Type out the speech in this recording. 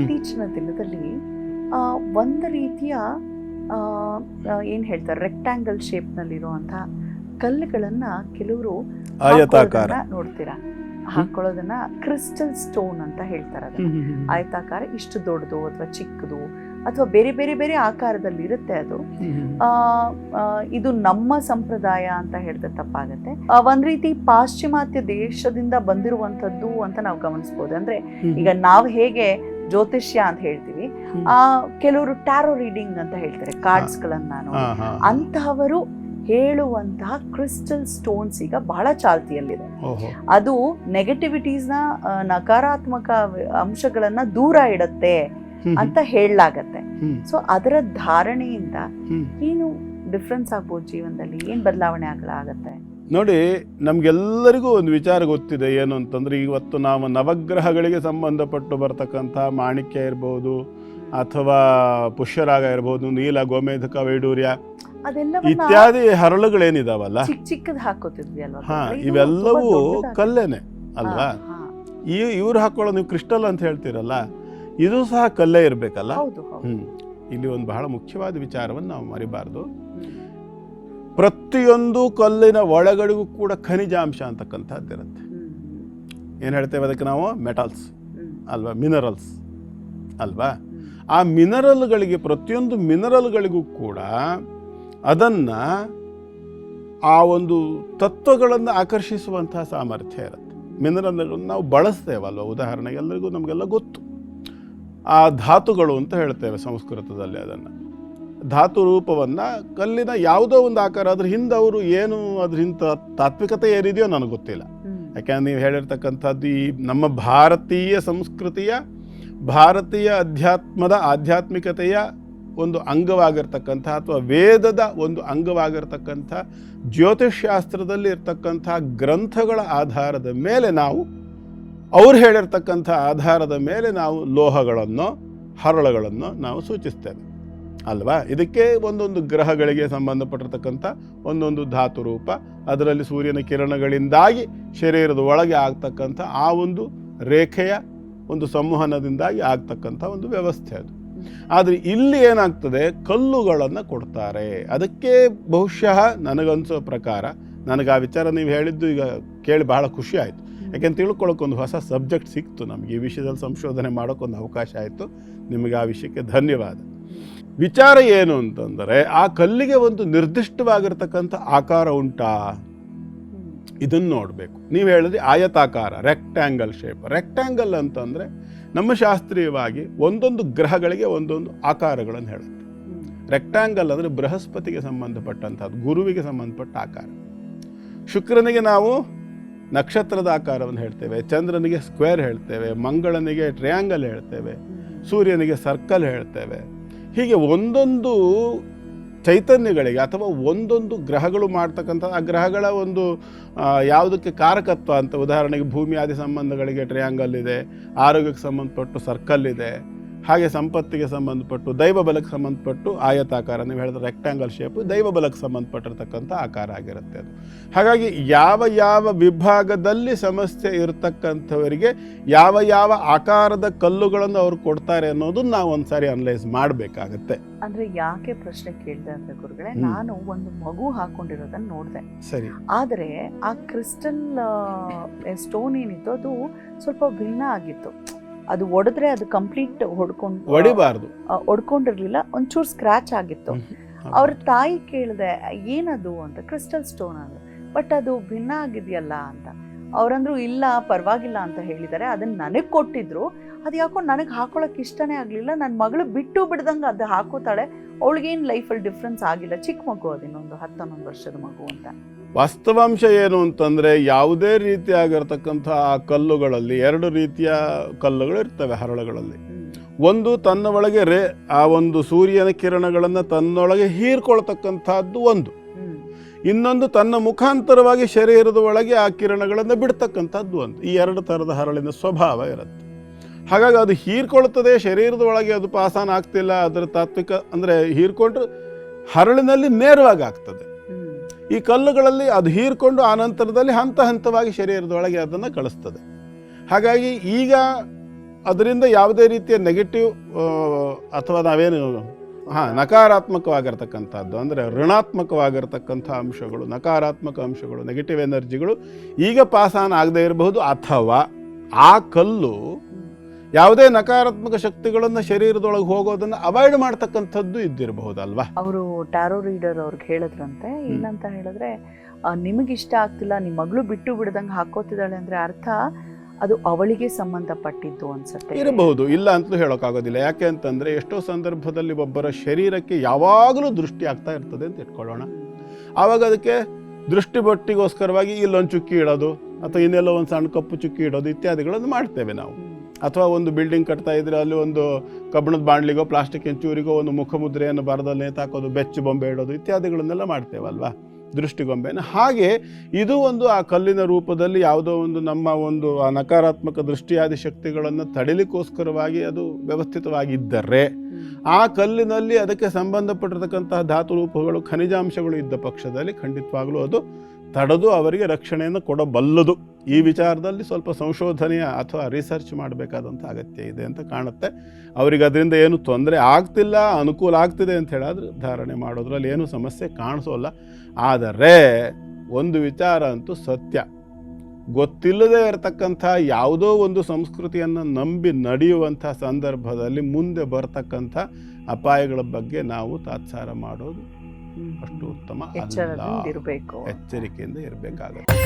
ಇತ್ತೀಚಿನ ದಿನದಲ್ಲಿ ಆ, ಒಂದು ರೀತಿಯ ಏನ್ ಹೇಳ್ತಾರೆ ರೆಕ್ಟ್ಯಾಂಗಲ್ ಶೇಪ್ ಕಲ್ಲುಗಳನ್ನು ಕಲ್ಲುಗಳನ್ನ ಕೆಲವರು ನೋಡ್ತೀರಾ? ಹಾಕೊಳ್ಳೋದನ್ನ ಕ್ರಿಸ್ಟಲ್ ಸ್ಟೋನ್ ಅಂತ ಹೇಳ್ತಾರೆ. ಆಯತಾಕಾರ ಇಷ್ಟು ದೊಡ್ಡದು ಅಥವಾ ಚಿಕ್ಕದು ಅಥವಾ ಬೇರೆ ಬೇರೆ ಬೇರೆ ಆಕಾರದಲ್ಲಿ ಇರುತ್ತೆ ಅದು. ಇದು ನಮ್ಮ ಸಂಪ್ರದಾಯ ಅಂತ ಹೇಳಿದ್ರೆ ತಪ್ಪಾಗತ್ತೆ. ಒಂದ್ ರೀತಿ ಪಾಶ್ಚಿಮಾತ್ಯ ದೇಶದಿಂದ ಬಂದಿರುವಂತದ್ದು ಅಂತ ನಾವು ಗಮನಿಸಬಹುದು ಅಂದ್ರೆ ಈಗ ನಾವು ಹೇಗೆ ಜ್ಯೋತಿಷ್ಯ ಅಂತ ಹೇಳ್ತೀವಿ. ಆ ಕೆಲವರು ಟ್ಯಾರೋ ರೀಡಿಂಗ್ ಅಂತ ಹೇಳ್ತಾರೆ ಕಾರ್ಡ್ಸ್ ಗಳನ್ನ. ಅಂತಹವರು ಹೇಳುವಂತಹ ಕ್ರಿಸ್ಟಲ್ ಸ್ಟೋನ್ಸ್ ಈಗ ಬಹಳ ಚಾಲ್ತಿಯಲ್ಲಿದೆ. ಅದು ನೆಗೆಟಿವಿಟೀಸ್ನ ನಕಾರಾತ್ಮಕ ಅಂಶಗಳನ್ನ ದೂರ ಇಡತ್ತೆ ಅಂತ ಹೇಳಲಾಗತ್ತೆ. ಸೊ ಅದರ ಧಾರಣೆಯಿಂದ ಏನು ಡಿಫ್ರೆನ್ಸ್ ಆಗ್ಬೋದು ಜೀವನದಲ್ಲಿ? ಏನ್ ಬದಲಾವಣೆ ಆಗಲಾಗತ್ತೆ ನೋಡಿ ನಮಗೆಲ್ಲರಿಗೂ ಒಂದು ವಿಚಾರ ಗೊತ್ತಿದೆ ಏನು ಅಂತಂದರೆ ಇವತ್ತು ನಾವು ನವಗ್ರಹಗಳಿಗೆ ಸಂಬಂಧಪಟ್ಟು ಬರ್ತಕ್ಕಂಥ ಮಾಣಿಕ್ಯ ಇರ್ಬೋದು ಅಥವಾ ಪುಷ್ಯರಾಗ ಇರ್ಬೋದು ನೀಲ ಗೋಮೇಧಕ ವೈಡೂರ್ಯ ಇತ್ಯಾದಿ ಹರಳುಗಳೇನಿದಾವಲ್ಲ ಹಾ ಇವೆಲ್ಲವೂ. ಕಲ್ಲೇನೆ ಅಲ್ವಾ. ಈ ಇವ್ರು ಹಾಕೊಳ್ಳೋ ನೀವು ಕ್ರಿಸ್ಟಲ್ ಅಂತ ಹೇಳ್ತೀರಲ್ಲ ಇದು ಸಹ ಕಲ್ಲೇ ಇರಬೇಕಲ್ಲ ಹ್ಮ್ ಇಲ್ಲಿ ಒಂದು ಬಹಳ ಮುಖ್ಯವಾದ ವಿಚಾರವನ್ನು ನಾವು ಮರಿಬಾರ್ದು. ಪ್ರತಿಯೊಂದು ಕಲ್ಲಿನ ಒಳಗಡೆಗೂ ಕೂಡ ಖನಿಜಾಂಶ ಅಂತಕ್ಕಂಥದ್ದು ಇರುತ್ತೆ ಏನು ಹೇಳ್ತೇವೆ ಅದಕ್ಕೆ ನಾವು? ಮೆಟಲ್ಸ್ ಅಲ್ವಾ? ಮಿನರಲ್ಸ್ ಅಲ್ವಾ. ಆ ಮಿನರಲ್ಗಳಿಗೆ ಪ್ರತಿಯೊಂದು ಮಿನರಲ್ಗಳಿಗೂ ಕೂಡ ಅದನ್ನು ಆ ಒಂದು ತತ್ವಗಳನ್ನು ಆಕರ್ಷಿಸುವಂತಹ ಸಾಮರ್ಥ್ಯ ಇರುತ್ತೆ. ಮಿನರಲ್ಗಳನ್ನು ನಾವು ಬಳಸ್ತೇವಲ್ವ ಉದಾಹರಣೆಗೆ ಎಲ್ಲರಿಗೂ ನಮಗೆಲ್ಲ ಗೊತ್ತು. ಆ ಧಾತುಗಳು ಅಂತ ಹೇಳ್ತೇವೆ ಸಂಸ್ಕೃತದಲ್ಲಿ ಅದನ್ನು. ಧಾತು ರೂಪವನ್ನು ಕಲ್ಲಿನ ಯಾವುದೋ ಒಂದು ಆಕಾರ ಅದ್ರ ಹಿಂದೆ ಅವರು ಏನು ಅದರಿಂದ ತಾತ್ವಿಕತೆ ಏನಿದೆಯೋ ನನಗೆ ಗೊತ್ತಿಲ್ಲ. ಯಾಕೆಂದ್ರೆ ನೀವು ಹೇಳಿರ್ತಕ್ಕಂಥದ್ದು ಈ ನಮ್ಮ ಭಾರತೀಯ ಸಂಸ್ಕೃತಿಯ ಭಾರತೀಯ ಅಧ್ಯಾತ್ಮದ ಆಧ್ಯಾತ್ಮಿಕತೆಯ ಒಂದು ಅಂಗವಾಗಿರ್ತಕ್ಕಂಥ ಅಥವಾ ವೇದದ ಒಂದು ಅಂಗವಾಗಿರ್ತಕ್ಕಂಥ ಜ್ಯೋತಿಷ್ಶಾಸ್ತ್ರದಲ್ಲಿ ಇರ್ತಕ್ಕಂಥ ಗ್ರಂಥಗಳ ಆಧಾರದ ಮೇಲೆ ನಾವು ಅವ್ರು ಹೇಳಿರ್ತಕ್ಕಂಥ ಆಧಾರದ ಮೇಲೆ ನಾವು ಲೋಹಗಳನ್ನು ಹರಳುಗಳನ್ನು ನಾವು ಸೂಚಿಸ್ತೇವೆ ಅಲ್ವಾ? ಇದಕ್ಕೆ ಒಂದೊಂದು ಗ್ರಹಗಳಿಗೆ ಸಂಬಂಧಪಟ್ಟಿರ್ತಕ್ಕಂಥ ಒಂದೊಂದು ಧಾತು ರೂಪ, ಅದರಲ್ಲಿ ಸೂರ್ಯನ ಕಿರಣಗಳಿಂದಾಗಿ ಶರೀರದ ಒಳಗೆ ಆಗ್ತಕ್ಕಂಥ ಆ ಒಂದು ರೇಖೆಯ ಒಂದು ಸಂವಹನದಿಂದಾಗಿ ಆಗ್ತಕ್ಕಂಥ ಒಂದು ವ್ಯವಸ್ಥೆ ಅದು. ಆದರೆ ಇಲ್ಲಿ ಏನಾಗ್ತದೆ? ಕಲ್ಲುಗಳನ್ನು ಕೊಡ್ತಾರೆ. ಅದಕ್ಕೆ ಬಹುಶಃ ನನಗನ್ಸೋ ಪ್ರಕಾರ, ನನಗೆ ಆ ವಿಚಾರ ನೀವು ಹೇಳಿದ್ದು ಈಗ ಕೇಳಿ ಬಹಳ ಖುಷಿ ಆಯಿತು. ತಿಳ್ಕೊಳ್ಳೋಕೆ ಒಂದು ಹೊಸ ಸಬ್ಜೆಕ್ಟ್ ಸಿಕ್ತು ನಮಗೆ. ಈ ವಿಷಯದಲ್ಲಿ ಸಂಶೋಧನೆ ಮಾಡೋಕ್ಕೊಂದು ಅವಕಾಶ ಆಯಿತು. ನಿಮಗೆ ಆ ವಿಷಯಕ್ಕೆ ಧನ್ಯವಾದ. ವಿಚಾರ ಏನು ಅಂತಂದರೆ, ಆ ಕಲ್ಲಿಗೆ ಒಂದು ನಿರ್ದಿಷ್ಟವಾಗಿರ್ತಕ್ಕಂಥ ಆಕಾರ ಉಂಟಾ. ಇದನ್ನು ನೋಡಬೇಕು ನೀವು ಹೇಳಿದ್ರಿ ಆಯತಾಕಾರ ರೆಕ್ಟ್ಯಾಂಗಲ್ ಶೇಪ್ ರೆಕ್ಟ್ಯಾಂಗಲ್ ಅಂತಂದರೆ ನಮ್ಮ ಶಾಸ್ತ್ರೀಯವಾಗಿ ಒಂದೊಂದು ಗ್ರಹಗಳಿಗೆ ಒಂದೊಂದು ಆಕಾರಗಳನ್ನು ಹೇಳುತ್ತೆ. ರೆಕ್ಟ್ಯಾಂಗಲ್ ಅಂದರೆ ಬೃಹಸ್ಪತಿಗೆ ಸಂಬಂಧಪಟ್ಟಂಥದ್ದು, ಗುರುವಿಗೆ ಸಂಬಂಧಪಟ್ಟ ಆಕಾರ ಶುಕ್ರನಿಗೆ ನಾವು ನಕ್ಷತ್ರದ ಆಕಾರವನ್ನು ಹೇಳ್ತೇವೆ, ಚಂದ್ರನಿಗೆ ಸ್ಕ್ವೇರ್ ಹೇಳ್ತೇವೆ, ಮಂಗಳನಿಗೆ ಟ್ರಯಾಂಗಲ್ ಹೇಳ್ತೇವೆ, ಸೂರ್ಯನಿಗೆ ಸರ್ಕಲ್ ಹೇಳ್ತೇವೆ ಹೀಗೆ ಒಂದೊಂದು ಚೈತನ್ಯಗಳಿಗೆ ಅಥವಾ ಒಂದೊಂದು ಗ್ರಹಗಳು ಮಾಡ್ತಕ್ಕಂಥ ಆ ಗ್ರಹಗಳ ಒಂದು ಯಾವುದಕ್ಕೆ ಕಾರಕತ್ವ ಅಂತ ಉದಾಹರಣೆಗೆ ಭೂಮಿ ಆದಿ ಸಂಬಂಧಗಳಿಗೆ ಟ್ರಯಾಂಗಲ್ ಇದೆ, ಆರೋಗ್ಯಕ್ಕೆ ಸಂಬಂಧಪಟ್ಟು ಸರ್ಕಲ್ ಇದೆ ಹಾಗೆ ಸಂಪತ್ತಿಗೆ ಸಂಬಂಧಪಟ್ಟು ದೈವ ಬಲಕ್ಕೆ ಸಂಬಂಧಪಟ್ಟು ಆಯತಾಕಾರ ನೀವು ಹೇಳಿದ್ರೆ ರೆಕ್ಟ್ಯಾಂಗಲ್ ಶೇಪು ದೈವ ಬಲಕ್ಕೆ ಸಂಬಂಧಪಟ್ಟಿರ್ತಕ್ಕಂಥ ಆಕಾರ ಆಗಿರುತ್ತೆ ಅದು. ಹಾಗಾಗಿ ಯಾವ ಯಾವ ವಿಭಾಗದಲ್ಲಿ ಸಮಸ್ಯೆ ಇರತಕ್ಕಂಥವರಿಗೆ ಯಾವ ಯಾವ ಆಕಾರದ ಕಲ್ಲುಗಳನ್ನು ಅವ್ರು ಕೊಡ್ತಾರೆ ಅನ್ನೋದನ್ನ ನಾವು ಒಂದ್ಸಾರಿ ಅನಲೈಸ್ ಮಾಡಬೇಕಾಗತ್ತೆ. ಅಂದ್ರೆ ಯಾಕೆ ಪ್ರಶ್ನೆ ಕೇಳಿದೆ ಅಂದ್ರೆ ಗುರುಗಳೇ ನಾನು ಒಂದು ಮಗು ಹಾಕೊಂಡಿರೋದನ್ನ ನೋಡಿದೆ. ಸರಿ. ಆದರೆ ಆ ಕ್ರಿಸ್ಟಲ್ ಸ್ಟೋನ್ ಏನಿತ್ತು ಅದು ಸ್ವಲ್ಪ ಭಿನ್ನ ಆಗಿತ್ತು. ಅದು ಒಡೆದ್ರೆ ಅದು ಕಂಪ್ಲೀಟ್ ಹೊಡ್ಕೊಂಡು ಹೊಡಿಬಾರ್ದು. ಹೊಡ್ಕೊಂಡಿರ್ಲಿಲ್ಲ. ಒಡ್ಕೊಂಡಿರ್ಲಿಲ್ಲ ಒಂಚೂರು ಸ್ಕ್ರಾಚ್ ಆಗಿತ್ತು. ಅವ್ರ ತಾಯಿ ಕೇಳಿದೆ ಏನದು? ಅಂತ ಕ್ರಿಸ್ಟಲ್ ಸ್ಟೋನ್ ಅದು. ಬಟ್ ಅದು ಭಿನ್ನ ಆಗಿದೆಯಲ್ಲ? ಅಂತ. ಅವ್ರಂದ್ರು ಇಲ್ಲ ಪರವಾಗಿಲ್ಲ ಅಂತ ಹೇಳಿದ್ದಾರೆ. ಅದನ್ನ ನನಗೆ ಕೊಟ್ಟಿದ್ರು. ಅದು ಯಾಕೋ ನನಗೆ ಹಾಕೊಳಕ್ ಇಷ್ಟನೇ ಆಗಲಿಲ್ಲ. ನನ್ನ ಮಗಳು ಬಿಟ್ಟು ಬಿಡ್ದಂಗೆ ಅದು ಹಾಕೋತಾಳೆ. ಅವಳಿಗೇನು ಲೈಫಲ್ಲಿ ಡಿಫ್ರೆನ್ಸ್ ಆಗಿಲ್ಲ. ಚಿಕ್ಕ ಮಗು ಅದಿನ್ನೊಂದು ಹತ್ತೊಂದೊಂದು ವರ್ಷದ ಮಗು ಅಂತ. ವಾಸ್ತವಾಂಶ ಏನು ಅಂತಂದರೆ ಯಾವುದೇ ರೀತಿಯಾಗಿರ್ತಕ್ಕಂಥ ಆ ಕಲ್ಲುಗಳಲ್ಲಿ ಎರಡು ರೀತಿಯ ಕಲ್ಲುಗಳು ಇರ್ತವೆ ಹರಳುಗಳಲ್ಲಿ. ಒಂದು ತನ್ನ ಒಳಗೆ ರೇ, ಆ ಒಂದು ಸೂರ್ಯನ ಕಿರಣಗಳನ್ನು ತನ್ನೊಳಗೆ ಹೀರ್ಕೊಳ್ತಕ್ಕಂಥದ್ದು ಒಂದು. ಇನ್ನೊಂದು ತನ್ನ ಮುಖಾಂತರವಾಗಿ ಶರೀರದ ಒಳಗೆ ಆ ಕಿರಣಗಳನ್ನು ಬಿಡ್ತಕ್ಕಂಥದ್ದು ಒಂದು. ಈ ಎರಡು ಥರದ ಹರಳಿನ ಸ್ವಭಾವ ಇರುತ್ತೆ. ಹಾಗಾಗಿ ಅದು ಹೀರ್ಕೊಳ್ತದೆ, ಶರೀರದ ಒಳಗೆ ಅದು ಪಾಸಾನ ಆಗ್ತಿಲ್ಲ, ಅದರ ತಾತ್ವಿಕ ಅಂದರೆ ಹೀರ್ಕೊಂಡ್ರೆ ಹರಳಿನಲ್ಲಿ ನೇರವಾಗಿ ಆಗ್ತದೆ. ಈ ಕಲ್ಲುಗಳಲ್ಲಿ ಅದು ಹೀರ್ಕೊಂಡು ಆ ನಂತರದಲ್ಲಿ ಹಂತ ಹಂತವಾಗಿ ಶರೀರದೊಳಗೆ ಅದನ್ನು ಕಳಿಸ್ತದೆ. ಹಾಗಾಗಿ ಈಗ ಅದರಿಂದ ಯಾವುದೇ ರೀತಿಯ ನೆಗೆಟಿವ್ ಅಥವಾ ನಾವೇನು, ಹಾಂ, ನಕಾರಾತ್ಮಕವಾಗಿರ್ತಕ್ಕಂಥದ್ದು, ಅಂದರೆ ಋಣಾತ್ಮಕವಾಗಿರ್ತಕ್ಕಂಥ ಅಂಶಗಳು, ನಕಾರಾತ್ಮಕ ಅಂಶಗಳು ನೆಗೆಟಿವ್ ಎನರ್ಜಿಗಳು ಈಗ ಪಾಸ್ ಆನ್ ಆಗದೇ ಇರಬಹುದು, ಅಥವಾ ಆ ಕಲ್ಲು ಯಾವುದೇ ನಕಾರಾತ್ಮಕ ಶಕ್ತಿಗಳನ್ನು ಶರೀರದೊಳಗೆ ಹೋಗೋದನ್ನು ಅವಾಯ್ಡ್ ಮಾಡ್ತಕ್ಕಂಥದ್ದು ಇದ್ದಿರಬಹುದಲ್ವಾ? ಅವರು ಟ್ಯಾರೋ ರೀಡರ್ ಅವ್ರಿಗೆ ಹೇಳಿದ್ರಂತೆ ಏನಂತ ಹೇಳಿದ್ರೆ ನಿಮಗೆ ನಿಮಗಿಷ್ಟ ಆಗ್ತಿಲ್ಲ ನಿಮ್ಮ ಮಗಳು ಬಿಟ್ಟು ಬಿಡದಂಗೆ ಹಾಕೋತಿದ್ದಾಳೆ ಅಂದ್ರೆ ಅರ್ಥ ಅದು ಅವಳಿಗೆ ಸಂಬಂಧಪಟ್ಟಿದ್ದು ಅನ್ಸುತ್ತೆ. ಇರಬಹುದು ಇಲ್ಲ ಅಂತಲೂ ಹೇಳೋಕ್ಕಾಗೋದಿಲ್ಲ. ಯಾಕೆ ಅಂತಂದರೆ ಎಷ್ಟೋ ಸಂದರ್ಭದಲ್ಲಿ ಒಬ್ಬರ ಶರೀರಕ್ಕೆ ಯಾವಾಗಲೂ ದೃಷ್ಟಿ ಆಗ್ತಾ ಇರ್ತದೆ ಅಂತ ಇಟ್ಕೊಳ್ಳೋಣ. ಆವಾಗ ಅದಕ್ಕೆ ದೃಷ್ಟಿ ಬಟ್ಟಿಗೋಸ್ಕರವಾಗಿ ಇಲ್ಲೊಂದು ಚುಕ್ಕಿ ಇಡೋದು ಅಥವಾ ಇನ್ನೆಲ್ಲೋ ಒಂದು ಸಣ್ಣ ಕಪ್ಪು ಚುಕ್ಕಿ ಇಡೋದು ಇತ್ಯಾದಿಗಳನ್ನು ಮಾಡ್ತೇವೆ ನಾವು. ಅಥವಾ ಒಂದು ಬಿಲ್ಡಿಂಗ್ ಕಟ್ತಾ ಇದ್ರೆ ಅಲ್ಲಿ ಒಂದು ಕಬ್ಬಣದ ಬಾಂಡ್ಲಿಗೋ ಪ್ಲಾಸ್ಟಿಕ್ ಹೆಂಚೂರಿಗೋ ಒಂದು ಮುಖಮುದ್ರೆಯನ್ನು ಬರದಲ್ಲಿ ನೇತಾಕೋದು, ಬೆಚ್ಚು ಬೊಂಬೆ ಇಡೋದು ಇತ್ಯಾದಿಗಳನ್ನೆಲ್ಲ ಮಾಡ್ತೇವಲ್ವಾ ದೃಷ್ಟಿಗೊಂಬೆನ ಹಾಗೆ ಇದು ಒಂದು ಆ ಕಲ್ಲಿನ ರೂಪದಲ್ಲಿ ಯಾವುದೋ ಒಂದು ನಮ್ಮ ಒಂದು ಆ ನಕಾರಾತ್ಮಕ ದೃಷ್ಟಿಯಾದಿ ಶಕ್ತಿಗಳನ್ನು ತಡಿಲಿಕ್ಕೋಸ್ಕರವಾಗಿ ಅದು ವ್ಯವಸ್ಥಿತವಾಗಿದ್ದರೆ. ಆ ಕಲ್ಲಿನಲ್ಲಿ ಅದಕ್ಕೆ ಸಂಬಂಧಪಟ್ಟಿರತಕ್ಕಂತಹ ಧಾತು ರೂಪಗಳು, ಖನಿಜಾಂಶಗಳು ಇದ್ದ ಪಕ್ಷದಲ್ಲಿ ಖಂಡಿತವಾಗಲೂ ಅದು ತಡೆದು ಅವರಿಗೆ ರಕ್ಷಣೆಯನ್ನು ಕೊಡಬಲ್ಲದು ಈ ವಿಚಾರದಲ್ಲಿ ಸ್ವಲ್ಪ ಸಂಶೋಧನೆಯ ಅಥವಾ ರಿಸರ್ಚ್ ಮಾಡಬೇಕಾದಂಥ ಅಗತ್ಯ ಇದೆ ಅಂತ ಕಾಣುತ್ತೆ ಅವರಿಗೆ ಅದರಿಂದ ಏನು ತೊಂದರೆ ಆಗ್ತಿಲ್ಲ, ಅನುಕೂಲ ಆಗ್ತಿದೆ ಅಂತ ಹೇಳಾದ್ರೆ ಧಾರಣೆ ಮಾಡೋದ್ರಲ್ಲಿ ಏನು ಸಮಸ್ಯೆ ಕಾಣಿಸೋಲ್ಲ ಆದರೆ ಒಂದು ವಿಚಾರ ಅಂತೂ ಸತ್ಯ ಗೊತ್ತಿಲ್ಲದೆ ಇರತಕ್ಕಂಥ ಯಾವುದೋ ಒಂದು ಸಂಸ್ಕೃತಿಯನ್ನು ನಂಬಿ ನಡೆಯುವಂಥ ಸಂದರ್ಭದಲ್ಲಿ ಮುಂದೆ ಬರ್ತಕ್ಕಂಥ ಅಪಾಯಗಳ ಬಗ್ಗೆ ನಾವು ತಾತ್ಸಾರ ಮಾಡೋದು. ಅಷ್ಟು ಉತ್ತಮ ಎಚ್ಚರಿಕೆಯಿಂದ ಇರಬೇಕಾಗುತ್ತೆ.